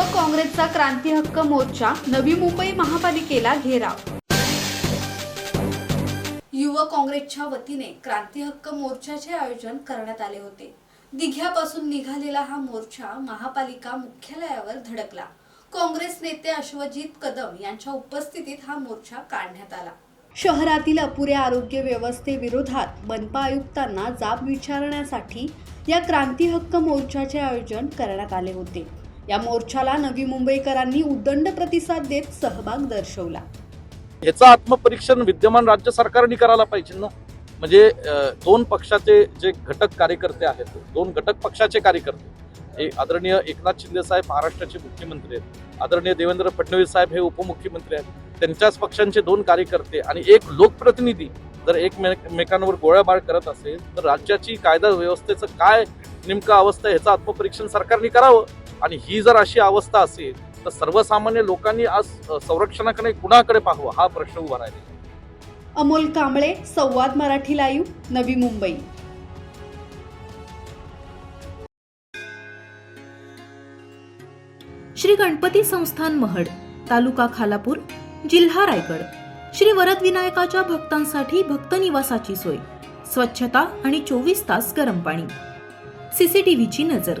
काँग्रेसचा क्रांती हक्क मोर्चा नवी मुंबई महापालिकेला घेराव. युवक काँग्रेसच्या वतीने क्रांती हक्क मोर्चाचे आयोजन करण्यात आले होते. दिघ्यापासून निघालेला हा मोर्चा महापालिका मुख्यालयावर धडकला. काँग्रेस नेते अश्वजित कदम यांच्या उपस्थितीत हा मोर्चा काढण्यात आला. शहरातील अपुऱ्या आरोग्य व्यवस्थेविरोधात मनपा आयुक्तांना जाब विचारण्यासाठी या क्रांती हक्क मोर्चाचे आयोजन करण्यात आले होते. या मोर्चाला नवी मुंबईकरांनी उदंड प्रतिसाद देत सहभाग दर्शवला. याचं आत्मपरीक्षण विद्यमान राज्य सरकारने करायला पाहिजे ना? म्हणजे दोन पक्षाचे जे घटक कार्यकर्ते आहेत दोन घटक पक्षाचे कार्यकर्ते आदरणीय एकनाथ शिंदे साहेब महाराष्ट्राचे मुख्यमंत्री आहेत आदरणीय देवेंद्र फडणवीस साहेब हे उपमुख्यमंत्री आहेत त्यांच्याच पक्षांचे दोन कार्यकर्ते आणि एक लोकप्रतिनिधी जर एकमेकांवर गोळ्याबार करत असेल तर राज्याची कायदा व्यवस्थेचं काय नेमकं अवस्था आहे ह्याचं आत्मपरीक्षण सरकारने करावं? आणि ही जर अशी अवस्था असेल तर सर्वसामान्य लोकांनी आज संरक्षणाकडे कुणाकडे पाहावं? हा प्रश्न उभा राहिला अमोल कांबळे संवाद मराठी लाईव्ह नवी मुंबई. श्री गणपती संस्थान महड तालुका खालापूर जिल्हा रायगड. श्री वरद विनायकाच्या भक्तांसाठी भक्त निवासाची सोय. स्वच्छता आणि चोवीस तास गरम पाणी. सीसीटीव्हीची नजर.